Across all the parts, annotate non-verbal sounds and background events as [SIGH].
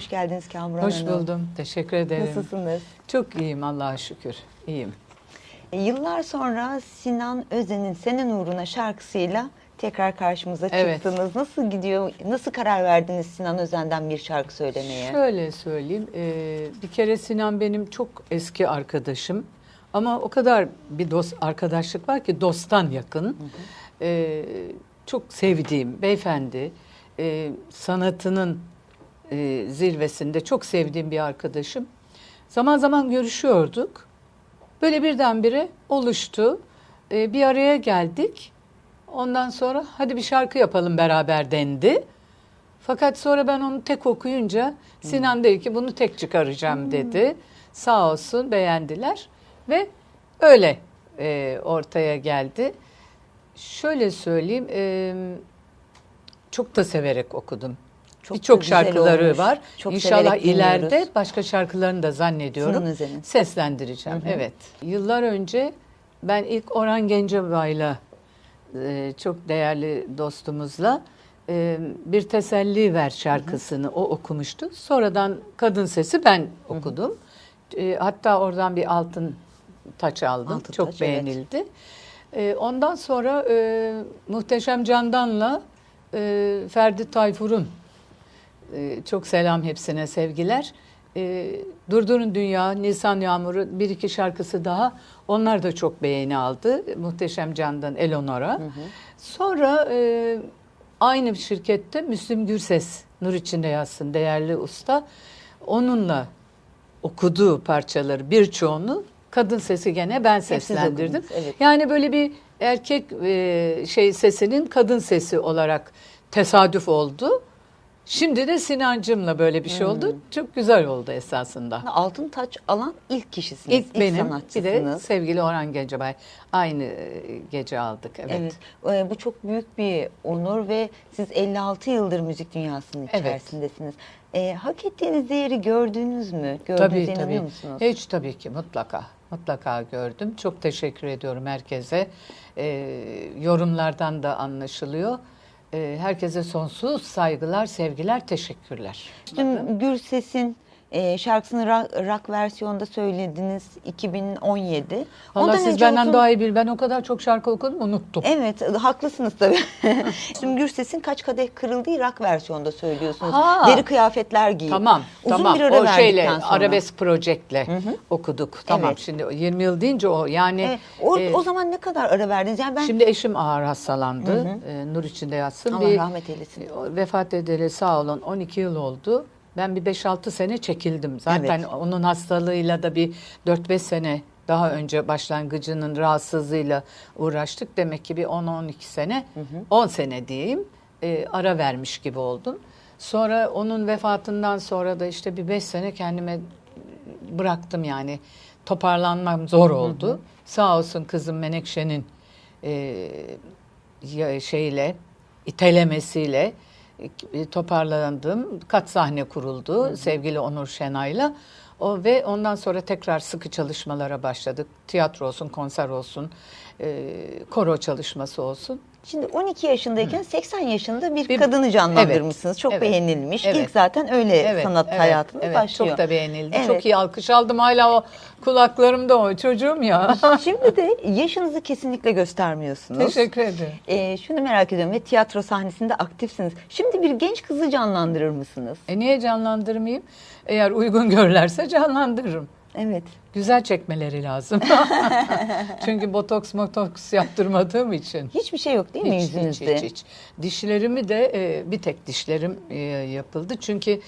Hoş geldiniz Kamuran Hoş Hanım. buldum. Teşekkür ederim. Nasılsınız? Çok iyiyim Allah'a şükür. İyiyim. E, Yıllar sonra Sinan Özen'in Senin Uğruna şarkısıyla tekrar karşımıza Evet. çıktınız. Nasıl gidiyor? Nasıl karar verdiniz Sinan Özen'den bir şarkı söylemeye? Şöyle söyleyeyim. e, bir kere Sinan benim çok eski arkadaşım. Ama o kadar bir dost arkadaşlık var ki dosttan yakın. E, çok sevdiğim beyefendi. e, sanatının e, zirvesinde çok sevdiğim bir arkadaşım. Zaman zaman görüşüyorduk. Böyle birdenbire oluştu. E, bir araya geldik. Ondan sonra hadi bir şarkı yapalım beraber dendi. Fakat sonra ben onu tek okuyunca Sinan dedi ki bunu tek çıkaracağım dedi. Sağ olsun beğendiler ve öyle e, ortaya geldi. Şöyle söyleyeyim e, çok da severek okudum. Birçok şarkıları olmuş. var. Çok İnşallah dinliyoruz. ileride başka şarkılarını da zannediyorum. Sinan Özen'in. Seslendireceğim. Evet. Yıllar önce ben ilk Orhan Gencebay'la e, çok değerli dostumuzla e, bir teselli ver şarkısını o okumuştu. Sonradan kadın sesi ben okudum. E, hatta oradan bir altın taç aldım. Altın çok taç, evet. beğenildi. E, ondan sonra e, Muhteşem Candan'la e, Ferdi Tayfur'un ee, çok selam hepsine sevgiler. Ee, Durdurun Dünya, Nisan Yağmuru bir iki şarkısı daha. Onlar da çok beğeni aldı. Muhteşem Can'dan Eleonor'a. Sonra e, aynı şirkette Müslüm Gürses, Nur içinde yazsın değerli usta. Onunla okuduğu parçaları birçoğunu kadın sesi gene ben seslendirdim. okudunuz, evet. Yani böyle bir erkek e, şey sesinin kadın sesi olarak tesadüf oldu. Şimdi de Sinancım'la böyle bir şey oldu. Hmm. Çok güzel oldu esasında. Altın taç alan ilk kişisiniz. İlk benim bir de sanatçısınız. sevgili Orhan Gencebay. Aynı e, gece aldık. Evet. Evet. Ee, bu çok büyük bir onur ve siz 56 yıldır müzik dünyasının Evet. içerisindesiniz. Ee, hak ettiğiniz değeri gördünüz mü? Gördüğünüze Tabii tabii. musunuz? Hiç tabii ki mutlaka. Mutlaka gördüm. Çok teşekkür ediyorum herkese. Ee, yorumlardan da anlaşılıyor. Ee, herkese sonsuz saygılar, sevgiler, teşekkürler. Müslüm Gürses'in e, şarkısını rock, rock versiyonda söylediniz 2017. Valla siz önce benden otuz- daha iyi bil. Ben o kadar çok şarkı okudum unuttum. Evet haklısınız tabii. [LAUGHS] Müslüm Gürses'in Kaç Kadeh Kırıldığı rock versiyonda söylüyorsunuz. Ha. Deri kıyafetler giyin. Tamam, Uzun tamam. bir ara o şeyle, verdikten sonra. Arabesk Project'le okuduk. Tamam, Evet. şimdi 20 yıl deyince o yani... Evet, o, e, o zaman ne kadar ara verdiniz? Yani ben Şimdi eşim ağır hastalandı. Ee, nur içinde yatsın. Allah Bir- rahmet eylesin. e, Vefat edeli sağ olun 12 yıl oldu. Ben bir 5-6 sene çekildim. Zaten Evet. onun hastalığıyla da bir 4-5 sene daha önce başlangıcının rahatsızlığıyla uğraştık. Demek ki bir 10-12 sene, 10 sene diyeyim e, ara vermiş gibi oldum. Sonra onun vefatından sonra da işte bir 5 sene kendime bıraktım yani. Toparlanmam zor oldu. Sağ olsun kızım Menekşe'nin e, şeyle itelemesiyle toparlandım. Kat sahne kuruldu sevgili Onur Şenay'la. O ve ondan sonra tekrar sıkı çalışmalara başladık. Tiyatro olsun, konser olsun, e, koro çalışması olsun. Şimdi 12 yaşındayken 80 yaşında bir, Bir- kadını canlandırmışsınız. Çok evet, beğenilmiş. evet. İlk zaten öyle sanat evet, hayatınız evet, başlıyor. Çok da beğenildi. Evet. Çok iyi alkış aldım. Hala o kulaklarımda o çocuğum ya. [LAUGHS] Şimdi de yaşınızı kesinlikle göstermiyorsunuz. Teşekkür ederim. Ee, şunu merak ediyorum ve tiyatro sahnesinde aktifsiniz. Şimdi bir genç kızı canlandırır mısınız? E niye canlandırmayayım? Eğer uygun görürlerse canlandırırım. Evet. Güzel çekmeleri lazım. [LAUGHS] Çünkü botoks motoks yaptırmadığım için. Hiçbir şey yok değil mi Hiç, hiç, yüzünüzde? hiç, hiç. Dişlerimi de e, bir tek dişlerim e, yapıldı. Çünkü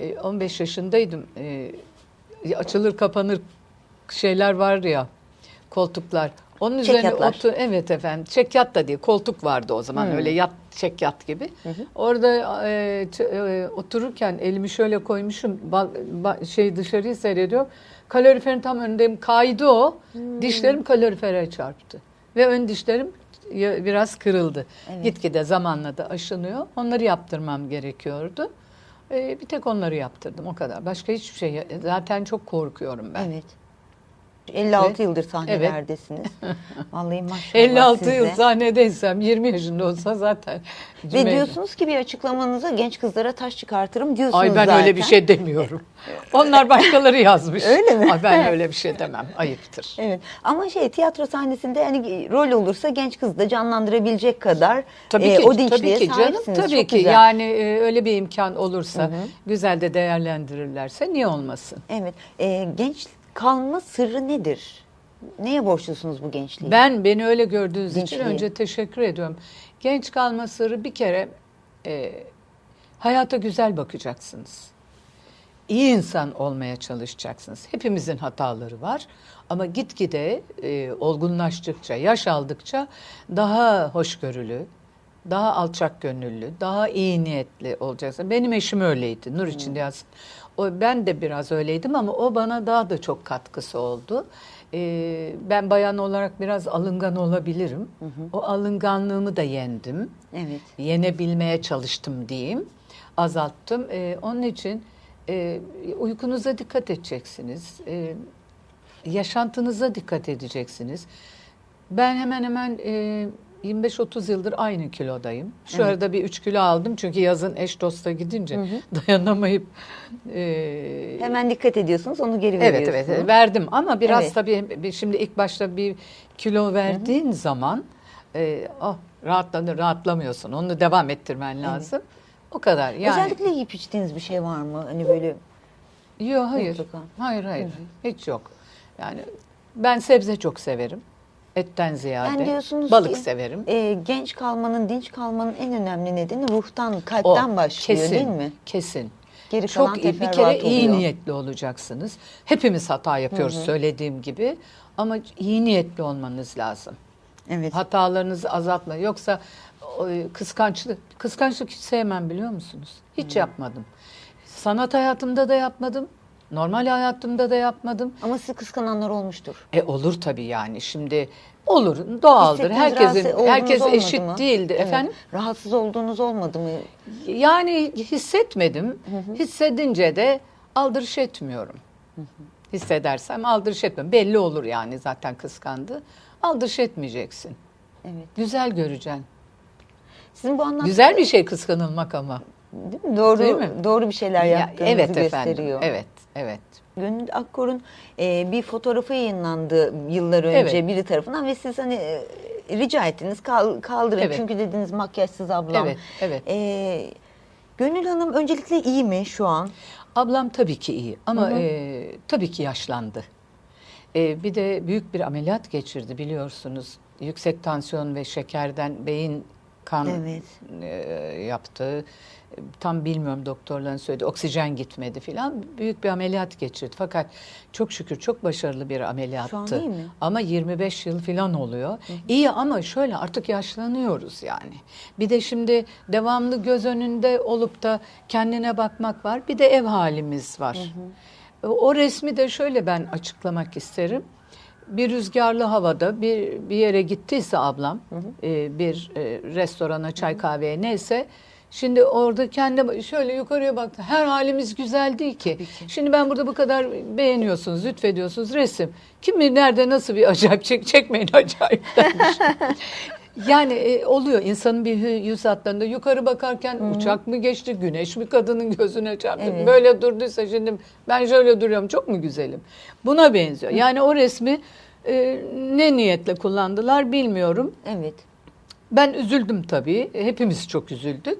e, 15 yaşındaydım. E, açılır kapanır şeyler var ya koltuklar. Onun üzerine Çekyatlar. otur evet efendim. Çekyat da değil. Koltuk vardı o zaman. Hmm. Öyle yat çekyat gibi. Orada e, e, otururken elimi şöyle koymuşum. Ba- ba- şey dışarıyı seyrediyorum. Kaloriferin tam önündeyim. Kaydı o. Hmm. Dişlerim kalorifere çarptı. Ve ön dişlerim biraz kırıldı. Evet. Gitgide zamanla da aşınıyor. Onları yaptırmam gerekiyordu. E, bir tek onları yaptırdım o kadar. Başka hiçbir şey. Zaten çok korkuyorum ben. Evet. 56 yıldır sahnelerdesiniz. [LAUGHS] Vallahi maşallah 56 size. yıl sahnedeysem 20 yaşında olsa zaten. Ve diyorsunuz ki bir açıklamanıza genç kızlara taş çıkartırım diyorsunuz Ay ben zaten. öyle bir şey demiyorum. [LAUGHS] Onlar başkaları yazmış. Öyle mi? Ay ben öyle bir şey demem. Ayıptır. Evet ama şey tiyatro sahnesinde yani rol olursa genç kızı da canlandırabilecek kadar Tabii e, ki, o dinçliğe tabii ki canım. Tabii Çok ki. güzel. Yani e, öyle bir imkan olursa, güzel de değerlendirirlerse niye olmasın? Evet. E, genç kalma sırrı nedir? Neye borçlusunuz bu gençliği? Ben beni öyle gördüğünüz için Gençliği. önce teşekkür ediyorum. Genç kalma sırrı bir kere e, hayata güzel bakacaksınız. İyi insan olmaya çalışacaksınız. Hepimizin hataları var ama gitgide e, olgunlaştıkça, yaş aldıkça daha hoşgörülü, daha alçak gönüllü, daha iyi niyetli olacaksın. Benim eşim öyleydi, Nur içinde yatsın. O, ben de biraz öyleydim ama o bana daha da çok katkısı oldu. Ee, ben bayan olarak biraz alıngan olabilirim. O alınganlığımı da yendim. Evet. Yenebilmeye çalıştım diyeyim. Azalttım. Ee, onun için e, uykunuza dikkat edeceksiniz. Ee, yaşantınıza dikkat edeceksiniz. Ben hemen hemen e, 25-30 yıldır aynı kilodayım. Şu Evet. arada bir 3 kilo aldım çünkü yazın eş dosta gidince [LAUGHS] dayanamayıp e, Hemen dikkat ediyorsunuz onu geri Evet veriyorsunuz. evet verdim ama biraz Evet. tabii şimdi ilk başta bir kilo verdiğin zaman e, oh, rahatlanır rahatlamıyorsun. Onu devam ettirmen lazım. O kadar yani. Özellikle yiyip içtiğiniz bir şey var mı? Hani böyle Yok hayır. Mutlaka. Hayır hayır. Hiç yok. Yani ben sebze çok severim. Etten ziyade. Yani diyorsunuz Balık ki, severim. e, genç kalmanın, dinç kalmanın en önemli nedeni ruhtan, O, kalpten başlıyor kesin, değil mi? Kesin. Geri kalan Çok iyi. Bir kere iyi oluyor. niyetli olacaksınız. Hepimiz hata yapıyoruz söylediğim gibi. Ama iyi niyetli olmanız lazım. Evet. Hatalarınızı azaltma. Yoksa o, kıskançlık, kıskançlık hiç sevmem biliyor musunuz? Hiç yapmadım. Sanat hayatımda da yapmadım. Normal hayatımda da yapmadım. Ama sizi kıskananlar olmuştur. E olur tabii yani. Şimdi olur, doğaldır. Herkesin rahatsız olduğunuz herkes olmadı eşit mı? değildir Evet. efendim. Rahatsız olduğunuz olmadı mı? Yani hissetmedim. Hissedince de aldırış etmiyorum. Hissedersem aldırış etmiyorum. Belli olur yani zaten kıskandı. Aldırış etmeyeceksin. Evet. Güzel göreceksin. Sizin bu anlattığınız Güzel bir şey kıskanılmak ama. Değil mi? Doğru, Değil mi? doğru bir şeyler Ya, yaptığınızı evet gösteriyor. efendim. Evet, evet. Gönül Akkor'un e, bir fotoğrafı yayınlandı yıllar önce Evet. biri tarafından ve siz hani e, rica ettiniz kal- kaldırın Evet. çünkü dediniz makyajsız ablam. Evet, evet. E, Gönül Hanım öncelikle iyi mi şu an? Ablam tabii ki iyi ama Hı hı. e, tabii ki yaşlandı. E, bir de büyük bir ameliyat geçirdi biliyorsunuz. Yüksek tansiyon ve şekerden beyin kan Evet. e, yaptı. Tam bilmiyorum doktorların söyledi. Oksijen gitmedi filan. Büyük bir ameliyat geçirdi. Fakat çok şükür çok başarılı bir ameliyattı. Şu an iyi mi? Ama 25 yıl filan oluyor. İyi ama şöyle artık yaşlanıyoruz yani. Bir de şimdi devamlı göz önünde olup da kendine bakmak var. Bir de ev halimiz var. E, O resmi de şöyle ben açıklamak isterim. Bir rüzgarlı havada bir bir yere gittiyse ablam e, bir e, restorana, çay kahveye neyse Şimdi orada kendi şöyle yukarıya baktı. Her halimiz güzel değil ki. Şimdi ben burada bu kadar beğeniyorsunuz, lütfediyorsunuz resim. Kim bilir nerede nasıl bir acayip çek, çekmeyin [LAUGHS] acayip demiş. Yani e, oluyor insanın bir yüz hatlarında yukarı bakarken uçak mı geçti, güneş mi kadının gözüne çarptı. Evet. Böyle durduysa şimdi ben şöyle duruyorum çok mu güzelim? Buna benziyor. Yani o resmi e, ne niyetle kullandılar bilmiyorum. Evet. Ben üzüldüm tabii. Hepimiz çok üzüldük.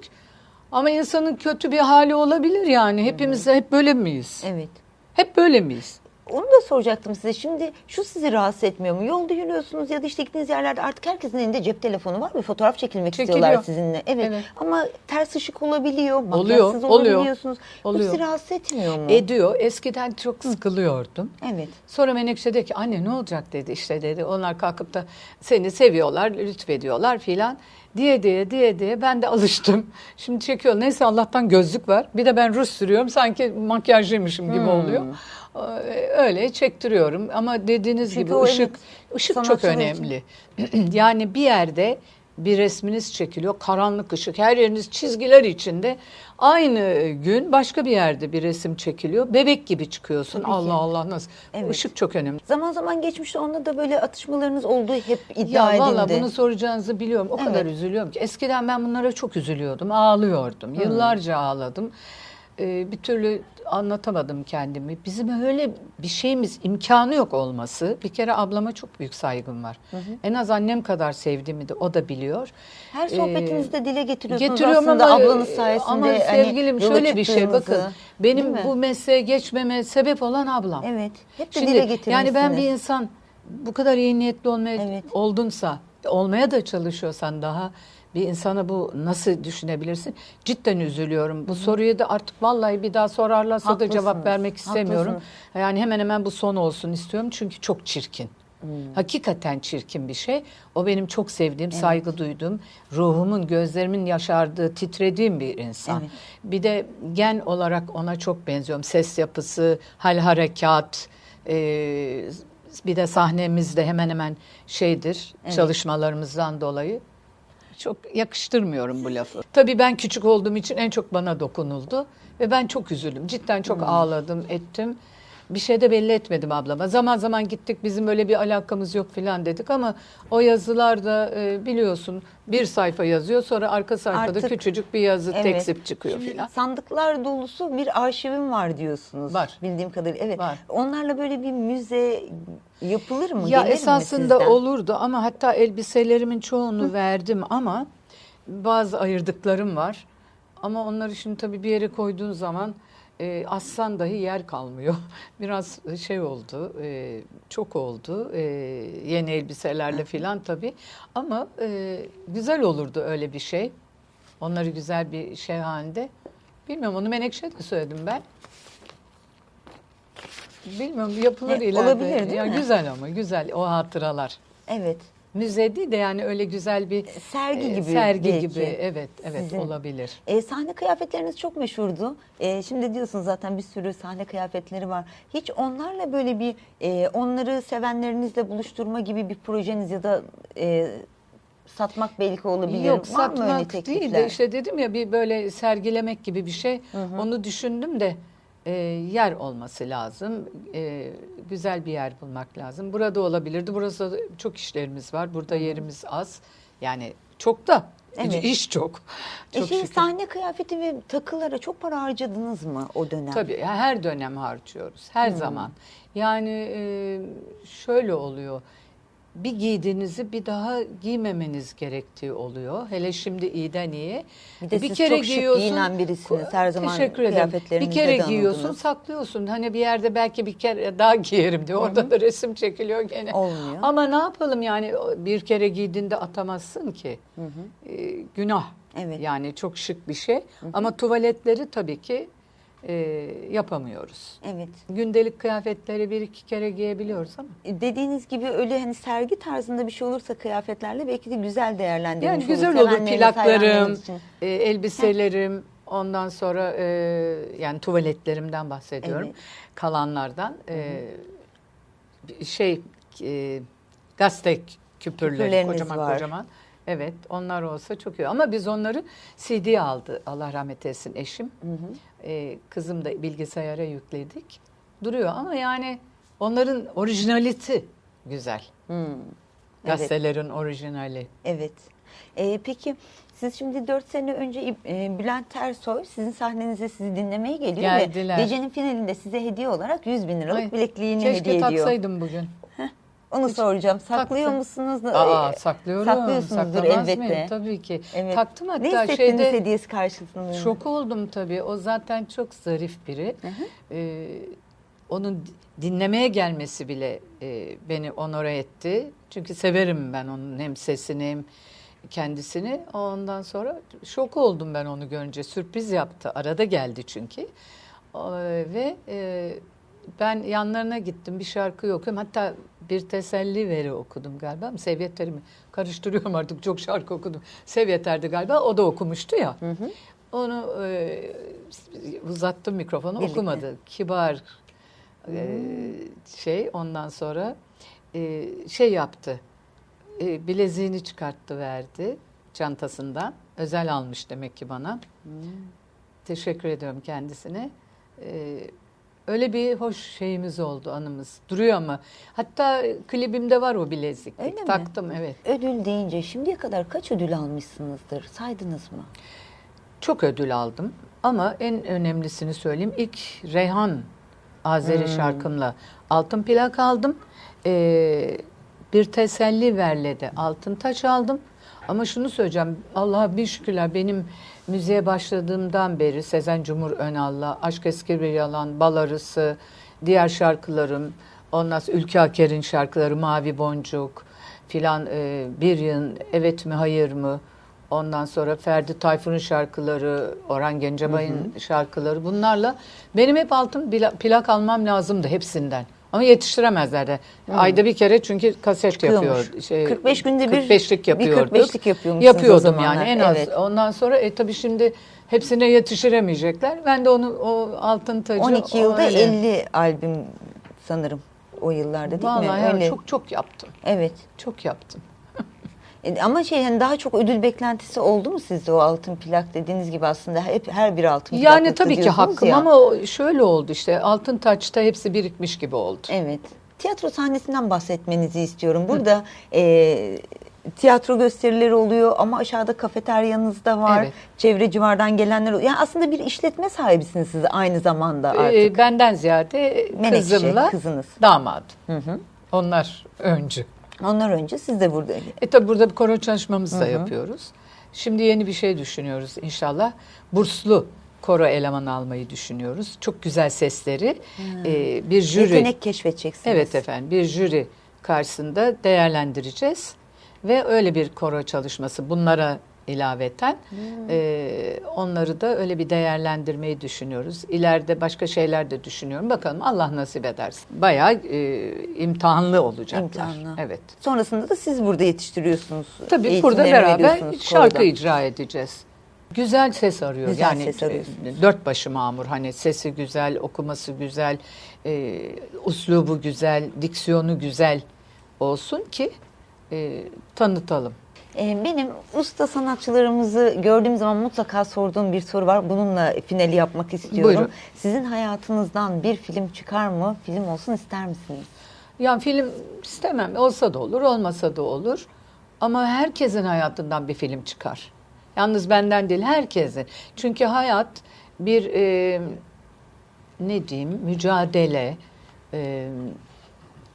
Ama insanın kötü bir hali olabilir yani. Hepimiz hep böyle miyiz? Evet. Hep böyle miyiz? Onu da soracaktım size. Şimdi şu sizi rahatsız etmiyor mu? Yolda yürüyorsunuz ya da işte gittiğiniz yerlerde artık herkesin elinde cep telefonu var ve fotoğraf çekilmek Çekiliyor. istiyorlar sizinle. Evet. Evet. Ama ters ışık olabiliyor, Oluyor, makyajsız oluyor. olabiliyorsunuz. Bu Oluyor. sizi rahatsız etmiyor mu? Ediyor. Eskiden çok sıkılıyordum. evet. Sonra Menekşe dedi ki anne ne olacak dedi işte dedi. Onlar kalkıp da seni seviyorlar, lütfediyorlar filan. Diye diye diye diye ben de alıştım. Şimdi çekiyor. Neyse Allah'tan gözlük var. Bir de ben ruj sürüyorum. Sanki makyajlıymışım gibi Hmm. oluyor. Ee, Öyle çektiriyorum ama dediğiniz Çünkü gibi ışık ışık çok önemli. [CLEARS THROAT] yani bir yerde bir resminiz çekiliyor. Karanlık ışık, her yeriniz çizgiler içinde. Aynı gün başka bir yerde bir resim çekiliyor. Bebek gibi çıkıyorsun. Tabii ki. Allah Allah nasıl? Evet. Işık çok önemli. Zaman zaman geçmişte onda da böyle atışmalarınız olduğu hep iddia Ya valla edildi. bunu soracağınızı biliyorum. O Evet. kadar üzülüyorum ki. Eskiden ben bunlara çok üzülüyordum. Ağlıyordum. Hmm. Yıllarca ağladım. Ee, bir türlü anlatamadım kendimi. Bizim öyle bir şeyimiz imkanı yok olması. Bir kere ablama çok büyük saygım var. En az annem kadar sevdiğimi de o da biliyor. Her sohbetinizde dile getiriyorsunuz Ee, Getiriyorum aslında ama, ablanız sayesinde. ama hani sevgilim şöyle bir şey bakın. Benim bu mesleğe geçmeme sebep olan ablam. Evet. Hep de Şimdi dile getirmişsiniz. yani ben bir insan bu kadar iyi niyetli olmaya Evet. oldunsa, olmaya da çalışıyorsan daha bir insana bu nasıl düşünebilirsin? Cidden üzülüyorum. Bu soruyu da artık vallahi bir daha sorarlarsa da cevap Haklısınız, vermek istemiyorum. haklısınız. Yani hemen hemen bu son olsun istiyorum çünkü çok çirkin. Hmm. Hakikaten çirkin bir şey. O benim çok sevdiğim, saygı duyduğum, ruhumun, gözlerimin yaşardığı, titrediğim bir insan. Evet. Bir de gen olarak ona çok benziyorum. Ses yapısı, hal harekat, e, bir de sahnemiz de hemen hemen şeydir çalışmalarımızdan dolayı. Çok yakıştırmıyorum bu lafı. Tabii ben küçük olduğum için en çok bana dokunuldu ve ben çok üzüldüm. Cidden çok ağladım, ettim. Bir şey de belli etmedim ablama. Zaman zaman gittik bizim öyle bir alakamız yok filan dedik ama o yazılarda e, biliyorsun bir sayfa yazıyor sonra arka sayfada Artık- küçücük bir yazı Evet. teksip çıkıyor Şimdi filan. Sandıklar dolusu bir arşivim var diyorsunuz. Var. Bildiğim kadarıyla. Evet. Var. Onlarla böyle bir müze yapılır mı? Ya Gelir mi esasında sizden? olurdu ama hatta elbiselerimin çoğunu verdim ama bazı ayırdıklarım var. Ama onları şimdi tabii bir yere koyduğun zaman e, aslan dahi yer kalmıyor. [LAUGHS] Biraz şey oldu, e, çok oldu e, yeni elbiselerle filan tabii. Ama e, güzel olurdu öyle bir şey. Onları güzel bir şey halinde. Bilmiyorum onu Menekşe de söyledim ben. Bilmiyorum yapılır E, ileride. olabilir, değil ya mi? Güzel ama güzel o hatıralar. Evet. Müze değil de yani öyle güzel bir Sergi e, gibi sergi belki. gibi evet evet Sizin. olabilir. E, sahne kıyafetleriniz çok meşhurdu. E, şimdi diyorsunuz zaten bir sürü sahne kıyafetleri var. Hiç onlarla böyle bir e, onları sevenlerinizle buluşturma gibi bir projeniz ya da e, satmak belki olabilir. Yok var mı öyle satmak teklifler? değil de işte dedim ya bir böyle sergilemek gibi bir şey. Onu düşündüm de e, yer olması lazım. E, güzel bir yer bulmak lazım. Burada olabilirdi. Burası çok işlerimiz var. Burada yerimiz az. Yani çok da Evet. iş çok. E Çok şükür. sahne kıyafeti ve takılara çok para harcadınız mı o dönem? Tabii her dönem harcıyoruz. Her Hmm. zaman. Yani e, şöyle oluyor. Bir giydiğinizi bir daha giymemeniz gerektiği oluyor. Hele şimdi iyiden iyi. Bir de siz çok şık giyinen birisiniz. Her zaman Teşekkür ederim. Bir kere giyiyorsun, anıldınız. saklıyorsun. Hani bir yerde belki bir kere daha giyerim diyor. Orada da resim çekiliyor gene. Olmuyor. Ama ne yapalım yani bir kere giydiğinde atamazsın ki. E, günah. Evet. Yani çok şık bir şey. Ama tuvaletleri tabii ki e, yapamıyoruz. Evet. Gündelik kıyafetleri bir iki kere giyebiliyoruz ama. E, Dediğiniz gibi öyle hani sergi tarzında bir şey olursa kıyafetlerle belki de güzel değerlendirilmiş Yani olur. güzel olur Sevenleriniz, plaklarım, e, elbiselerim, ondan sonra e, yani tuvaletlerimden bahsediyorum. Evet. Kalanlardan e, şey e, gazete küpürleri kocaman var. kocaman. Evet onlar olsa çok iyi. Ama biz onları CD aldı Allah rahmet eylesin eşim. E, kızım da bilgisayara yükledik. Duruyor ama yani onların orijinaliti güzel. Evet. Gazetelerin orijinali. Evet. E, peki siz şimdi 4 sene önce e, Bülent Ersoy sizin sahnenize sizi dinlemeye geliyor Geldiler. ve gecenin finalinde size hediye olarak 100 bin liralık Ay, bilekliğini Keşke hediye ediyor. taksaydım bugün. Onu soracağım. Saklıyor taktım. musunuz? Aa E, saklıyorum. Saklıyorsunuzdur Saklamaz elbette. mıyım? Tabii ki. Evet. Taktım ne hatta hissettiniz şeyde hediyesi karşısında? şok oldum tabii. O zaten çok zarif biri. Hı hı. Ee, onun di- dinlemeye gelmesi bile e, beni onore etti. Çünkü severim ben onun hem sesini hem kendisini. Ondan sonra şok oldum ben onu görünce. Sürpriz yaptı. Arada geldi çünkü. Ee, ve e, ben yanlarına gittim. Bir şarkı okuyorum. Hatta bir teselli veri okudum galiba. ama Sevyeter'i mi? Karıştırıyorum artık. Çok şarkı okudum. Sevyeter'di galiba. O da okumuştu ya. Onu e, uzattım mikrofonu Birlikte. okumadı. Kibar e, şey ondan sonra e, şey yaptı. E, bileziğini çıkarttı verdi. çantasından. Özel almış demek ki bana. Hmm. Teşekkür ediyorum kendisine. Ee, öyle bir hoş şeyimiz oldu anımız. Duruyor ama. Hatta klibimde var o bilezik. Öyle mi? Taktım evet. Ödül deyince şimdiye kadar kaç ödül almışsınızdır? Saydınız mı? Çok ödül aldım ama en önemlisini söyleyeyim. İlk Reyhan Azeri şarkımla altın plak aldım. Ee, bir teselli verlede altın taç aldım. Ama şunu söyleyeceğim. Allah'a bir şükürler benim müziğe başladığımdan beri Sezen Cumhur Önal'la Aşk Eski Bir Yalan, Bal Arısı, diğer şarkılarım, ondan sonra Ülke Aker'in şarkıları Mavi Boncuk filan e, Bir Yıl Evet mi Hayır mı Ondan sonra Ferdi Tayfur'un şarkıları, Orhan Gencebay'ın şarkıları bunlarla benim hep altın pla- plak almam lazımdı hepsinden. Ama yetiştiremezlerdi. Ayda bir kere çünkü kaset Çıkıyormuş. yapıyor. Şey, 45 günde bir- 45'lik bir yapıyorduk. 45'lik yapıyormuşsunuz o Yapıyordum zamanlar, yani en az. evet. Ondan sonra e tabii şimdi hepsine yetiştiremeyecekler. Ben de onu o altın tacı 12 o yılda öyle. 50 albüm sanırım o yıllarda değil Vallahi mi? Öyle. çok çok yaptım. Evet. Çok yaptım. E, Ama şey hani daha çok ödül beklentisi oldu mu sizde o altın plak dediğiniz gibi aslında hep her bir altın plak Yani tabii ki hakkım ya. ama şöyle oldu işte altın taçta hepsi birikmiş gibi oldu. Evet. Tiyatro sahnesinden bahsetmenizi istiyorum. Burada e, tiyatro gösterileri oluyor ama aşağıda kafeteryanız da var. Evet. Çevre civardan gelenler oluyor. Yani aslında bir işletme sahibisiniz siz aynı zamanda artık. Ee, benden ziyade Menekşe, kızımla kızınız. damadım. Hı hı. Onlar öncü. Ondan önce siz de burada. E tabi burada bir koro çalışmamızı da yapıyoruz. Şimdi yeni bir şey düşünüyoruz inşallah. Burslu koro eleman almayı düşünüyoruz. Çok güzel sesleri. e, bir jüri. Yetenek keşfedeceksiniz. Evet efendim bir jüri karşısında değerlendireceğiz. Ve öyle bir koro çalışması bunlara ilaveten e, onları da öyle bir değerlendirmeyi düşünüyoruz. İleride başka şeyler de düşünüyorum. Bakalım Allah nasip ederse. Bayağı e, imtihanlı olacaklar. İmtihanlı. Evet. Sonrasında da siz burada yetiştiriyorsunuz. Tabii burada beraber şarkı koroda. icra edeceğiz. Güzel ses arıyor. Güzel yani ses e, dört başı mamur. Hani sesi güzel, okuması güzel, e, uslubu güzel, diksiyonu güzel olsun ki e, tanıtalım. Ee, Benim usta sanatçılarımızı gördüğüm zaman mutlaka sorduğum bir soru var. Bununla finali yapmak istiyorum. Buyurun. Sizin hayatınızdan bir film çıkar mı? Film olsun ister misiniz? Yani film istemem. Olsa da olur, olmasa da olur. Ama herkesin hayatından bir film çıkar. Yalnız benden değil, herkesin. Çünkü hayat bir e, ne diyeyim, mücadele, e,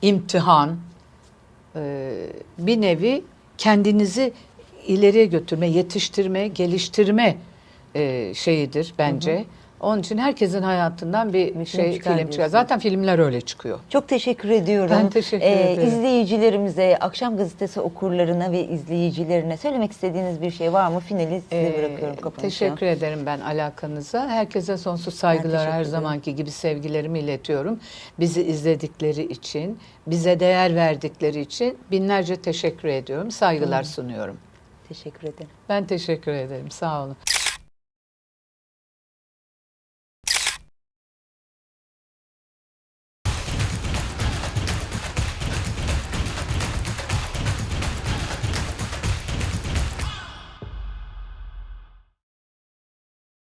imtihan, e, bir nevi kendinizi ileriye götürme, yetiştirme, geliştirme e, şeyidir bence. Onun için herkesin hayatından bir, film şey çıkar film çıkar. Zaten filmler öyle çıkıyor. Çok teşekkür ediyorum. Ben teşekkür Ee, ederim. İzleyicilerimize, Akşam Gazetesi okurlarına ve izleyicilerine söylemek istediğiniz bir şey var mı? Finali size Ee, bırakıyorum kapanışa. Teşekkür ederim ben alakanıza. Herkese sonsuz saygılar her zamanki gibi sevgilerimi iletiyorum. Bizi izledikleri için, bize değer verdikleri için binlerce teşekkür ediyorum. Saygılar sunuyorum. Teşekkür ederim. Ben teşekkür ederim. Sağ olun.